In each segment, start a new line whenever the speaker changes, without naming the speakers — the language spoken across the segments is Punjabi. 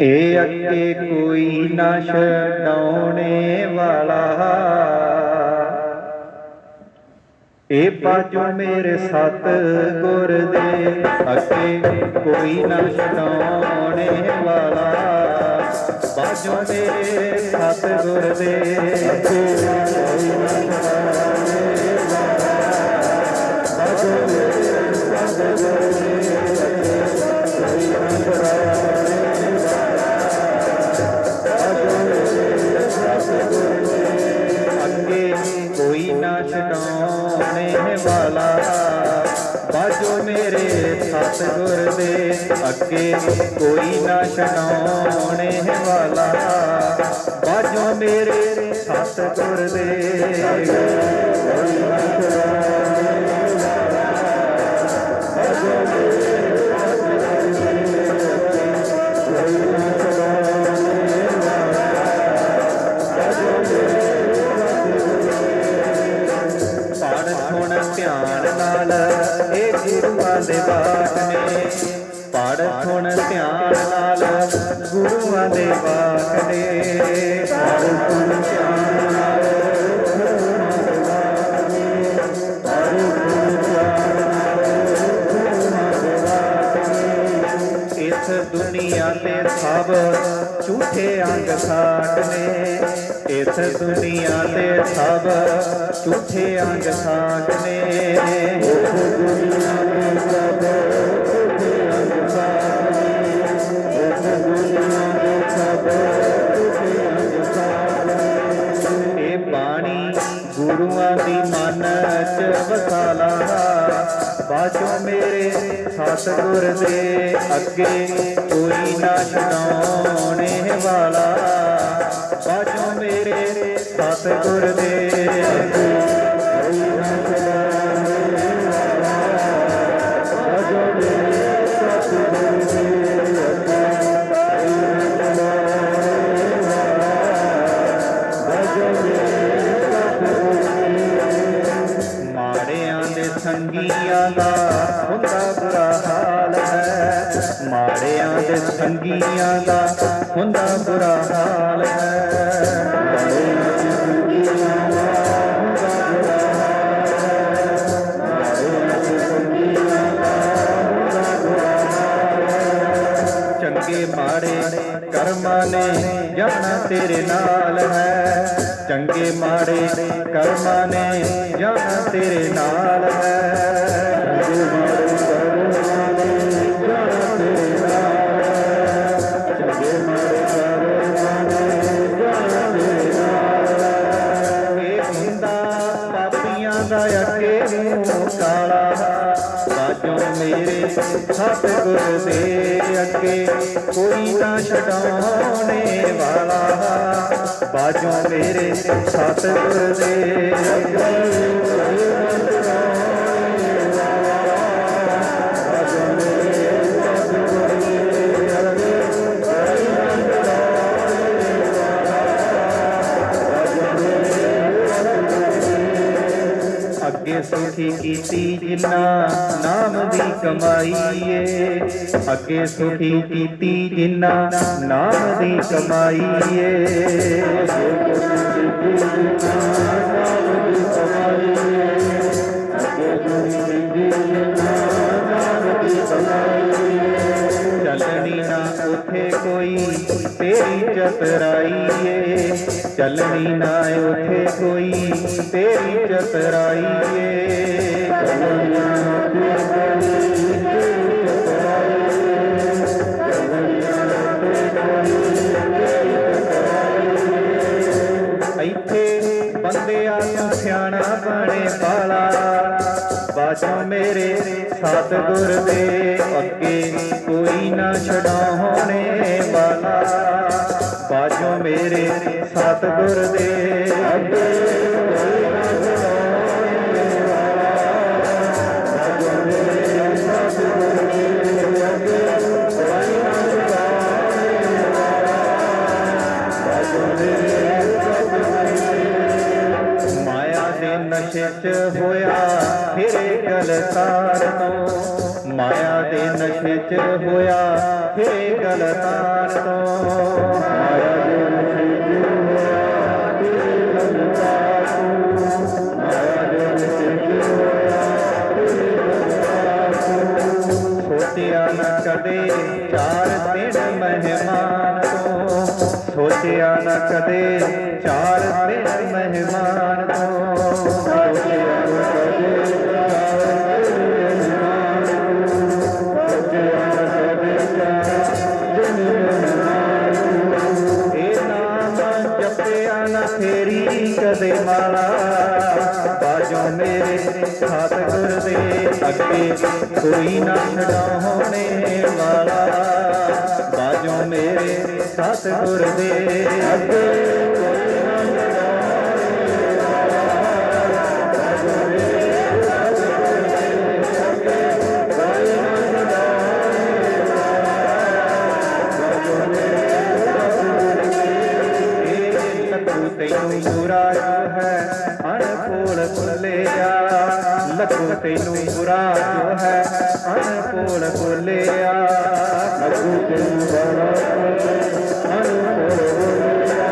ਏ ਅੱਗੇ ਕੋਈ ਨਾ ਛਡਾਉਣੇ ਵਾਲਾ। ਏ ਬਾਜੋ ਮੇਰੇ ਸਤ ਗੁਰ ਦੇ ਅੱਗੇ ਕੋਈ ਨਾ ਛਡਾਉਣੇ ਵਾਲਾ। ਬਾਜੋ ਮੇਰੇ ਸਤ ਗੁਰ ਦੇ ਅੱਗੇ ਕੋਈ ਨਾ ਛਡਾਉਣੇ ਵਾਲਾ। ਬਾਜੋ ਮੇਰੇ ਸਤ ਗੁਰ ਦੇ ਕੋਈ ਨਾ ਛਡਾਉਣੇ ਸਤਿਗੁਰ ਦੇ ਅੱਗੇ ਕੋਈ ਨਾ ਛਡਾਉਣੇ ਵਾਲਾ। ਬਾਜੋ ਮੇਰੇ ਸਤਿਗੁਰ ਦੇ ਕੋਈ ਨਾ ਛਡਾਉਣੇ ਬਾਜੋ ਮੇਰੇ ਸੁਣ ਧਿਆਨ ਨਾਲ ਗੁਰੂਆਂ ਦੇ ਬਾਤ ਨੇ ਪੜ ਸੁਣ ਧਿਆਨ ਨਾਲ ਦੁਨੀਆ ਤੇ ਸਭ ਝੂਠੇ ਅੰਗ ਸਾਟ ਨੇ। ਇਸ ਦੁਨੀਆ ਤੇ ਸਭ ਝੂਠੇ ਅੰਗ ਸਾਟ ਨੇ। ਇਸ ਦੁਨੀਆ ਤੇ ਸਭ ਸਤਿਗੁਰ ਦੇ ਅੱਗੇ ਕੋਈ ਨਾ ਛਡਾਉਣੇ ਵਾਲਾ। ਬਾਜੋ ਮੇਰੇ ਸਤਿਗੁਰ ਦੇ ਹੈ ਮਾੜਿਆਂ ਦੇ ਸੰਗੀਆਂ ਹੁੰਦਾ ਬੁਰਾ ਹਾਲ ਹੈ ਦੇ ਸੰਗੀਆਂ ਦਾ ਹੁੰਦਾ ਬੁਰਾ ਹਾਲ ਹੈ। ਚੰਗੇ ਮਾੜੇ ਕਰਮਾਂ ਨੇ ਜਾਣਾ ਤੇਰੇ ਨਾਲ ਹੈ। ਚੰਗੇ ਮਾੜੇ ਕਰਮਾਂ ਨੇ ਜਾਣਾ ਤੇਰੇ ਨਾਲ ਹੈ। ਬਾਜੋ ਮੇਰੇ ਸਤਿਗੁਰ ਦੇ ਅੱਗੇ ਕੋਈ ਨਾ ਛਡਾਉਣੇ ਵਾਲਾ। ਬਾਜੋ ਮੇਰੇ ਸਤਿਗੁਰ ਦੇ ਅੱਗੇ। ਅੱਗੇ ਸੁਖੀ ਕੀਤੀ ਜਿਨਾ, ਨਾਮ ਦੀ ਕਮਾਈ ਏ ਅੱਗੇ ਸੁਖੀ ਕੀਤੀ ਜਿਨਾ, ਨਾਮ ਦੀ ਕਮਾਈ ਏ ਅੱਗੇ ਸੁਖੀ ਕੀਤੀ ਜਿਨ੍ਹਾਂ ਨਾਮ ਦੀ ਕਮਾਈ ਤੇਰੀ ਚਤਰਾਈ ਏ ਚੱਲਣੀ ਨਾ ਉਥੇ ਕੋਈ ਤੇਰੀ ਚਤਰਾਈ ਬਾਜੋ ਮੇਰੇ, ਸਤਿਗੁਰ ਦੇ ਅੱਗੇ ਕੋਈ ਨਾ ਛਡਾਉਣੇ ਵਾਲਾ। ਬਾਜੋ ਮੇਰੇ, ਸਤਿਗੁਰ ਦੇ ਅੱਗੇ ਕੋਈ ਨਸ਼ੇ ਚ ਹੋਇਆ ਫਿਰੇ ਗਲਤਾਰ ਤੋਂ ਮਾਇਆ ਦੇ ਨਸ਼ੇ ਚ ਹੋਇਆ ਹੇ ਗਲਤਾਨ ਤੋਂ ਮਾਇਆ ਦੇ ਨਸ਼ੇ ਚ ਹੋਇਆ ਹੇ ਗਲਤਾਨ ਤੋਂ ਮਾਇਆ ਦੇ ਨਸ਼ੇ ਚ ਹੋਇਆ ਸੋਚਿਆ ਨਾ ਕਦੇ ਚਾਰ ਦਿਨ ਮਹਿਮਾਨ ਤੋਂ ਸੋਚਿਆ ਨਾ ਕਦੇ ਚਾਰ ਦਿਨ ਮਹਿਮਾਨ ਤੋਂ ਸੋਚਿਆ ਮੇਰੇ ਸਤਿਗੁਰ ਦੇ ਅੱਗੇ ਕੋਈ ਨਾ ਛਡਾਉਣੇ ਵਾਲਾ। ਬਾਜੋ ਮੇਰੇ ਸਤਿਗੁਰ ਦੇ ਅੱਗੇ ਅਣਪੋਲ ਭੁੱਲਿਆ ਲੱਖੂ ਤੈਨੂੰ ਬੁਰਾ ਜੋ ਹੈ ਅਣਪੋਲ ਭੁੱਲਿਆ ਲੱਖੂ ਤੈਨੂੰ ਬੁਰਾ ਅਣਪੋਲ ਭੁੱਲਿਆ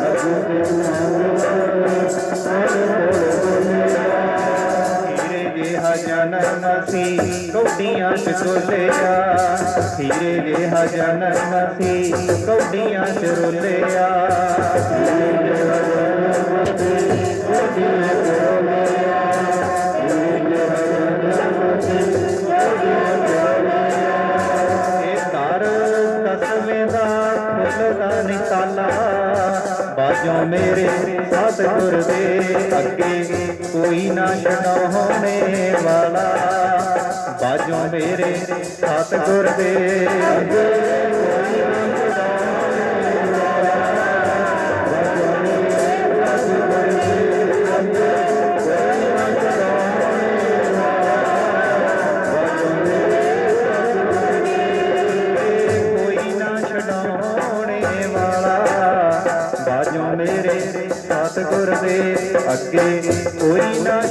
ਲੱਖੂ ਤੈਨੂੰ ਅਣਪੋਲ ਸੀ ਕੌਡੀਆਂ ਚ ਤੋਲਿਆ ਹੀਰੇ ਜਿਹਾ ਜਨਮ ਸੀ ਕੌਡੀਆਂ ਚ ਰੋਲਿਆ ਹੀਰੇ ਜਿਹਾ ਬਾਜੋ ਸਤਿਗੁਰ ਦੇ ਅੱਗੇ ਕੋਈ ਨਾ ਛਡਾਉਣੇ ਵਾਲਾ। ਬਾਜੋ ਮੇਰੇ ਸਤਿਗੁਰ ਦੇ ਅੱਗੇ। ਬਾਜੋ ਮੇਰੇ ਸਤਿਗੁਰ ਦੇ। ਅੱਗੇ ਕੋਈ ਨਾ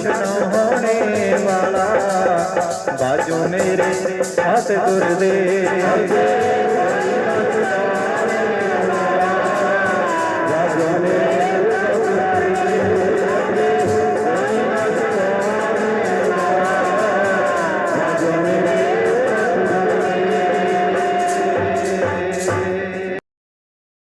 ਹੋਣੇ ਵਾਲਾ। ਬਾਜੋ ਮੇਰੇ ਸਤਿਗੁਰ ਦੇ। ਅੱਗੇ